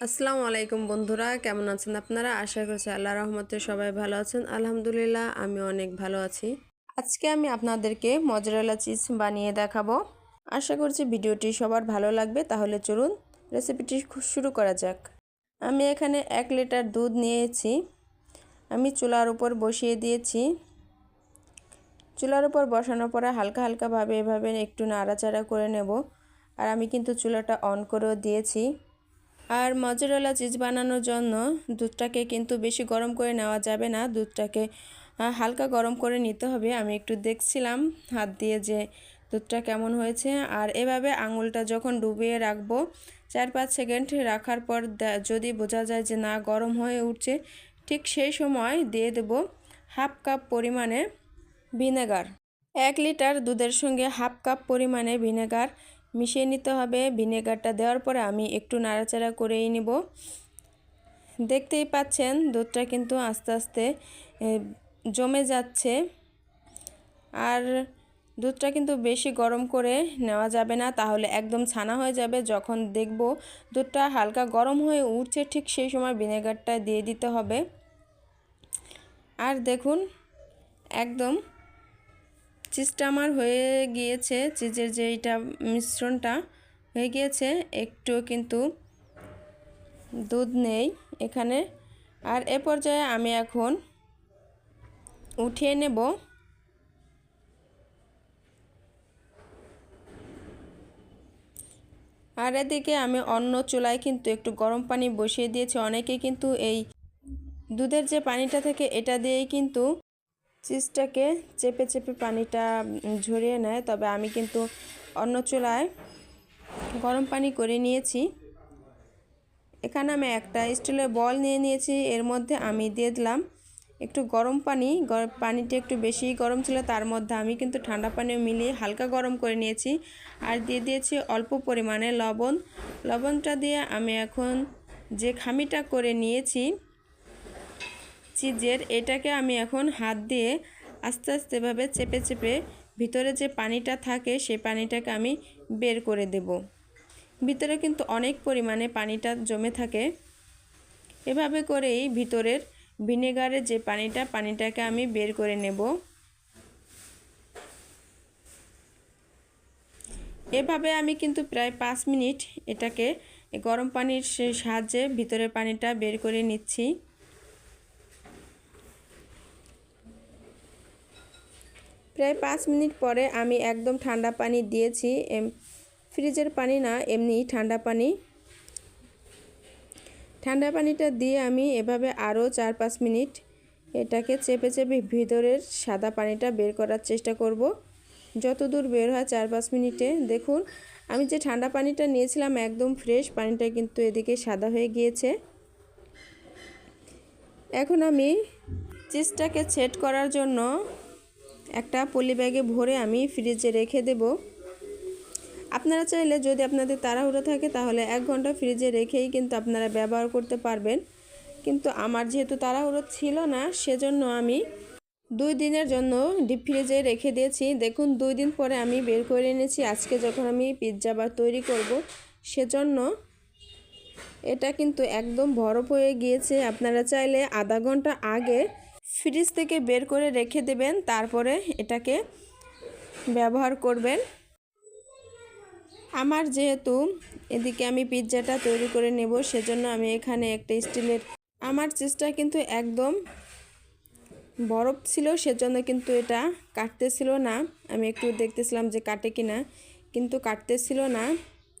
আসসালামু আলাইকুম বন্ধুরা, কেমন আছেন আপনারা? আশা করছি আল্লাহ রহমতে সবাই ভালো আছেন। আলহামদুলিল্লাহ, আমি অনেক ভালো আছি। আজকে আমি আপনাদেরকে মজরালা চিজ বানিয়ে দেখাবো। আশা করছি ভিডিওটি সবার ভালো লাগবে, তাহলে চলুন রেসিপিটি শুরু করা যাক। আমি এখানে এক লিটার দুধ নিয়েছি। আমি চুলার উপর বসিয়ে দিয়েছি। চুলার উপর বসানোর পরে হালকা হালকাভাবে এভাবে একটু নাড়াচাড়া করে নেব। আর আমি কিন্তু চুলাটা অন করেও দিয়েছি। আর মজরেলা চিজ বানানোর জন্য দুধটাকে কিন্তু বেশি গরম করে নেওয়া যাবে না। দুধটাকে হালকা গরম করে নিতে হবে। আমি একটু দেখছিলাম হাত দিয়ে যে দুধটা কেমন হয়েছে। আর এভাবে আঙুলটা যখন ডুবিয়ে রাখব, চার পাঁচ সেকেন্ড রাখার পর যদি বোঝা যায় যে না গরম হয়ে উঠছে, ঠিক সেই সময় দিয়ে দেব হাফ কাপ পরিমাণে ভিনেগার। এক লিটার দুধের সঙ্গে হাফ কাপ পরিমাণে ভিনেগার। মিশিয়ে নিতে হবে। ভিনেগারটা দেওয়ার পরে আমি একটু নাড়াচাড়া করেই নিব। দেখতেই পাচ্ছেন, দুধটা কিন্তু আস্তে আস্তে জমে যাচ্ছে। আর দুধটা কিন্তু বেশি গরম করে নেওয়া যাবে না, তাহলে একদম ছানা হয়ে যাবে। যখন দেখব দুধটা হালকা গরম হয়ে উঠছে, ঠিক সেই সময় ভিনেগারটা দিয়ে দিতে হবে। আর দেখুন, একদম চিজটা আমার হয়ে গিয়েছে, চিজের যে এইটা মিশ্রণটা হয়ে গিয়েছে, একটু কিন্তু দুধ নেই এখানে। আর এ পর্যায়ে আমি এখন উঠিয়ে নেব। আর এদিকে আমি অন্য চুলায় কিন্তু একটু গরম পানি বসিয়ে দিয়েছি। অনেকে কিন্তু এই দুধের যে পানিটা থেকে এটা দিয়েই কিন্তু চিজটাকে চেপে চেপে পানিটা ঝরিয়ে নেয়। তবে আমি কিন্তু অন্য চুলায় গরম পানি করে নিয়েছি। এখানে আমি একটা স্টিলের বল নিয়ে নিয়েছি। এর মধ্যে আমি দিয়ে দিলাম একটু গরম পানি। পানিটা একটু বেশি গরম ছিল, তার মধ্যে আমি কিন্তু ঠান্ডা পানিও মিলিয়ে হালকা গরম করে নিয়েছি। আর দিয়ে দিয়েছি অল্প পরিমাণে লবণ। লবণটা দিয়ে আমি এখন যে খামিটা করে নিয়েছি চিজের এটাকে আমি এখন হাত দিয়ে আস্তে আস্তেভাবে চেপে চেপে ভিতরে যে পানিটা থাকে সেই পানিটাকে আমি বের করে দেব। ভিতরে কিন্তু অনেক পরিমাণে পানিটা জমে থাকে। এভাবে করেই ভিতরের ভিনেগারের যে পানিটা, পানিটাকে আমি বের করে নেব। এভাবে আমি কিন্তু প্রায় পাঁচ মিনিট এটাকে গরম পানির সাহায্যে ভিতরের পানিটা বের করে নিচ্ছি। প্রায় পাঁচ মিনিট পরে আমি একদম ঠান্ডা পানি দিয়েছি। এম, ফ্রিজের পানি না এমনি ঠান্ডা পানি। ঠান্ডা পানিটা দিয়ে আমি এভাবে আরও চার পাঁচ মিনিট এটাকে চেপে চেপে ভিতরের সাদা পানিটা বের করার চেষ্টা করব। যত দূর বের হয় চার পাঁচ মিনিটে। দেখুন, আমি যে ঠান্ডা পানিটা নিয়েছিলাম একদম ফ্রেশ, পানিটা কিন্তু এদিকে সাদা হয়ে গিয়েছে। এখন আমি চিজটাকে সেট করার জন্য একটা পলি ব্যাগে ভরে আমি ফ্রিজে রেখে দেব। আপনারা চাইলে যদি আপনাদের তাড়াহুড়ো থাকে তাহলে এক ঘণ্টা ফ্রিজে রেখেই কিন্তু আপনারা ব্যবহার করতে পারবেন। কিন্তু আমার যেহেতু তাড়াহুড়ো ছিল না, সেজন্য আমি দুই দিনের জন্য ডিপ ফ্রিজে রেখে দিয়েছি। দেখুন, দুই দিন পরে আমি বের করে এনেছি। আজকে যখন আমি পিৎজা বার তৈরি করব, সেজন্য এটা কিন্তু একদম বরফ হয়ে গিয়েছে। আপনারা চাইলে আধা ঘণ্টা আগে ফ্রিজ থেকে বের করে রেখে দেবেন, তারপরে এটাকে ব্যবহার করবেন। আমার যেহেতু এদিকে আমি পিৎজাটা তৈরি করে নেব, সেজন্য আমি এখানে একটা স্টিলের, আমার চেষ্টা কিন্তু একদম বরফ ছিল, সেজন্য কিন্তু এটা কাটতেছিল না। আমি একটু দেখতেছিলাম যে কাটে কি না কিন্তু কাটতেছিল না।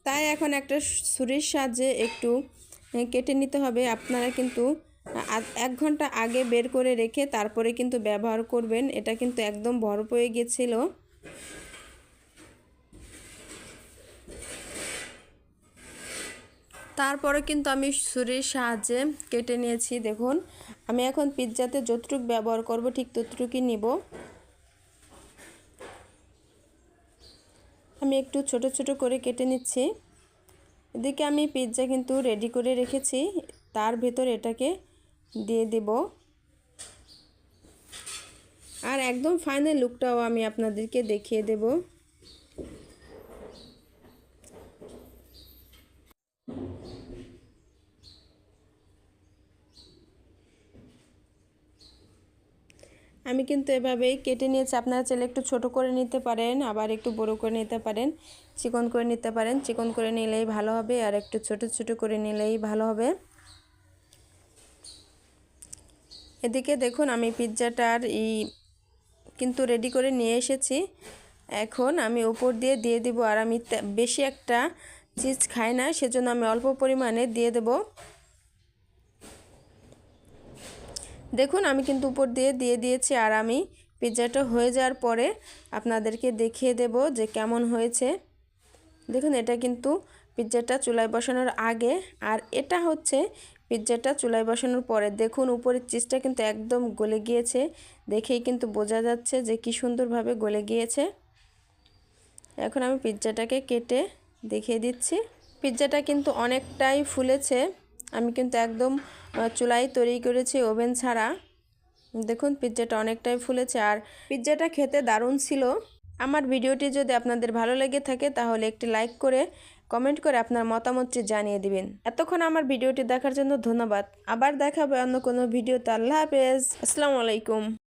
তাই এখন একটা ছুরির সাহায্যে একটু কেটে নিতে হবে। আপনারা কিন্তু এক ঘণ্টা আগে বের করে রেখে তারপরে কিন্তু ব্যবহার করবেন। এটা কিন্তু একদম বরফ হয়ে গেছিল। তারপরে কিন্তু আমি ছুরির সাহায্যে কেটে নিয়েছি, দেখুন। আমি এখন পিৎজাতে যতটুক ব্যবহার করব, ঠিক ততটুকুই নিব। আমি একটু ছোট ছোট করে কেটে নিচ্ছি। এদিকে আমি পিৎজা কিন্তু রেডি করে রেখেছি। তার ভেতর এটাকে দিয়ে দেব। আর একদম ফাইনাল লুকটাও আমি আপনাদেরকে দেখিয়ে দেব। আমি কিন্তু এভাবেই কেটে নিয়েছি। আপনারা চাইলে একটু ছোট করে নিতে পারেন, আবার একটু বড় করে নিতে পারেন। চিকন করে নিতে পারেন। চিকন করে নিলেই ভালো হবে, আর একটু ছোট ছোট করে নিলেই ভালো হবে। এদিকে দেখুন, আমি পিৎজাটার ই কিন্তু রেডি করে নিয়ে এসেছি। এখন আমি উপর দিয়ে দিয়ে দিব আর আমি বেশি একটা চিজ খাই না, সেজন্য আমি অল্প পরিমাণে দিয়ে দেব। দেখুন, আমি কিন্তু উপর দিয়ে দিয়ে দিয়েছি আর আমি পিৎজাটা হয়ে যাওয়ার পরে আপনাদেরকে দেখিয়ে দেব যে কেমন হয়েছে। দেখুন, এটা কিন্তু পিৎজাটা চুলায় বসানোর আগে আর এটা হচ্ছে পিৎজাটা চুলায় বসানোর পরে দেখুন উপরের চিজটা কিন্তু একদম গলে গিয়েছে। দেখেই কিন্তু বোঝা যাচ্ছে যে কি সুন্দরভাবে গলে গিয়েছে। এখন আমি পিৎজাটাকে কেটে দেখিয়ে দিচ্ছি। পিৎজাটা কিন্তু অনেকটাই ফুলেছে। আমি কিন্তু একদম চুলাই তৈরি করেছি ওভেন ছাড়া। দেখুন পিৎজাটা অনেকটাই ফুলেছে। আর পিৎজাটা খেতে দারুণ ছিল। আমার ভিডিওটি যদি আপনাদের ভালো লেগে থাকে, তাহলে একটি লাইক করে, কমেন্ট করে আপনার মতামতটি জানিয়ে দিবেন। এতক্ষণ আমার ভিডিওটি দেখার জন্য ধন্যবাদ। আবার দেখাবে অন্য কোনো ভিডিওতে। আল্লাহ হাফেজ। আসসালামু আলাইকুম।